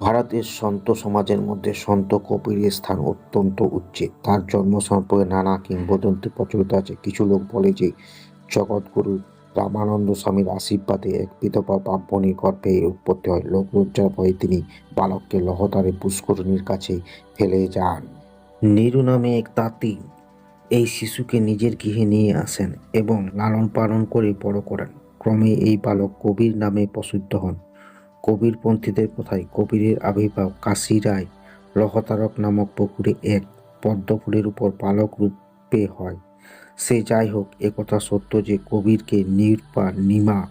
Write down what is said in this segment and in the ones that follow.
ভারতের সন্ত সমাজের মধ্যে সন্ত কবিরের স্থান অত্যন্ত উচ্চে। তার জন্ম সম্পর্কে নানা কিংবদন্তি প্রচলিত আছে। কিছু লোক বলে যে, জগৎগুরু রামানন্দ স্বামীর আশীর্বাদে এক বিধবা ব্রাহ্মণীর গর্ভে উৎপত্তি হয়। লোকলজ্জার ভয়ে তিনি বালককে লহতারে পুষ্করণীর কাছে ফেলে যান। নিরু নামে এক তাঁতি এই শিশুকে নিজের গৃহে নিয়ে আসেন এবং লালন পালন করে বড় করেন। ক্রমে এই বালক কবির নামে প্রসিদ্ধ হন। কবিরপন্থীদের কথায় কবিরের আবির্ভাব কাশিরায় লহতারক নামক পুকুরে এক পদ্মফুলের উপর পালক রূপে হয়। সে যাই হোক একথা সত্য যে কবিরকে নীর বা নিমা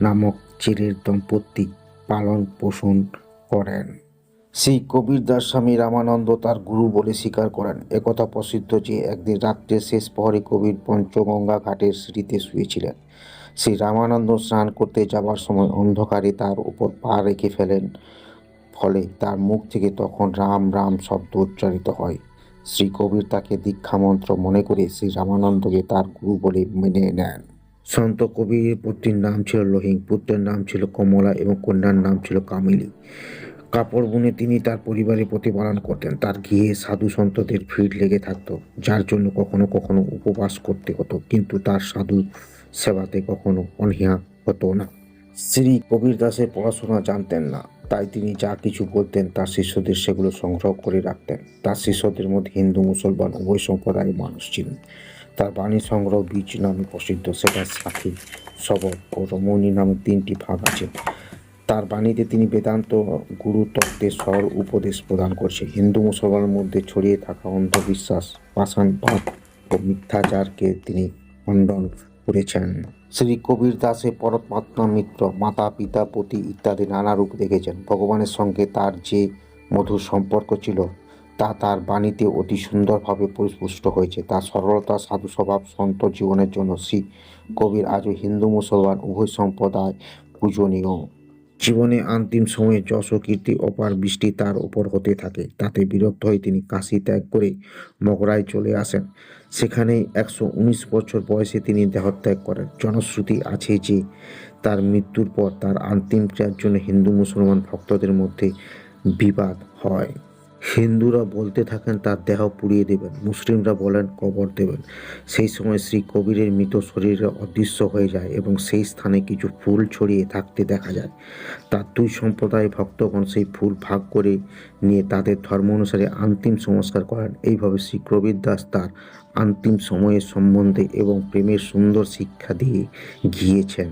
নামক চেরের দম্পতি পালন পোষণ করেন। সেই কবির দাস স্বামী রামানন্দ তার গুরু বলে স্বীকার করেন। একথা প্রসিদ্ধ যে একদিন রাত্রে শেষ প্রহরে কবির পঞ্চগঙ্গা ঘাটের সিঁড়িতে শুয়েছিলেন। শ্রী রামানন্দ স্নান করতে যাবার সময় অন্ধকারে তার উপর পা রেখে ফেলেন। ফলে তার মুখ থেকে তখন রাম রাম শব্দ উচ্চারিত হয়। শ্রী কবির তাকে দীক্ষামন্ত্র মনে করে শ্রী রামানন্দকে তার গুরু বলে মেনে নেন। সন্ত কবির পুত্রীর নাম ছিল লোহিং, পুত্রের নাম ছিল কমলা এবং কন্যার নাম ছিল কামিলি কাপড় বুনে তিনি তার পরিবারের প্রতিপালন করতেন। তার গৃহে সাধু সন্তদের ভিড় লেগে থাকতো, যার জন্য কখনো কখনো উপবাস করতে হতো। কিন্তু তার সাধু সেবাতে কখনো অনীহা হতো না। শ্রী কবির দাসের পড়াশোনা জানতেন না, তাই তিনি যা কিছু বলতেন তার শিষ্যদের সেগুলো সংগ্রহ করে রাখতেন। তার শিষ্যদের মধ্যে হিন্দু, মুসলমান, উভয় সম্প্রদায়ের মানুষ ছিলেন। তার বাণী সংগ্রহ বীজ নামে প্রসিদ্ধ সেটা সাথী শবর ও রমণী নামে তিনটি ভাগ আছে। তার বাণীতে তিনি বেদান্ত গুরু তত্ত্বের সরল উপদেশ প্রদান করছে হিন্দু, মুসলমানের মধ্যে ছড়িয়ে থাকা অন্ধবিশ্বাস পাষাণবাদ ও মিথ্যাচারকে তিনি খণ্ডন করেছেন। শ্রী কবির দাসে পরমাত্মা মিত্র, মাতা, পিতা, পতি ইত্যাদি নানা রূপ দেখেছেন। ভগবানের সঙ্গে তার যে মধুর সম্পর্ক ছিল, তা তার বাণীতে অতি সুন্দরভাবে পরিস্পুষ্ট হয়েছে। তার সরলতা, সাধু স্বভাব, সন্ত জীবনের জন্য শ্রী কবির আজও হিন্দু, মুসলমান, উভয় সম্প্রদায় পূজনীয়। জীবনে অন্তিম সময়ে যশ ও কীর্তি, অপার বৃষ্টি তার ওপর হতে থাকে। তাতে বিরক্ত হয়ে তিনি কাশি ত্যাগ করে মগরায় চলে আসেন। সেখানেই একশো উনিশ বছর বয়সে তিনি দেহত্যাগ করেন। জনশ্রুতি আছে যে, তার মৃত্যুর পর তার অন্তিম ক্রিয়ার জন্য হিন্দু মুসলমান ভক্তদের মধ্যে বিবাদ হয়। হিন্দুরা বলতে থাকেন তার দেহ পুড়িয়ে দেবেন, মুসলিমরা বলেন কবর দেবেন। সেই সময় শ্রী কবিরের মৃত শরীরে অদৃশ্য হয়ে যায় এবং সেই স্থানে কিছু ফুল ছড়িয়ে থাকতে দেখা যায়। তার দুই সম্প্রদায় ভক্তগণ সেই ফুল ভাগ করে নিয়ে তাদের ধর্ম অনুসারে অন্তিম সংস্কার করেন। এইভাবে শ্রী কবির দাস তার অন্তিম সময়ের সম্বন্ধে এবং প্রেমের সুন্দর শিক্ষা দিয়ে গিয়েছেন।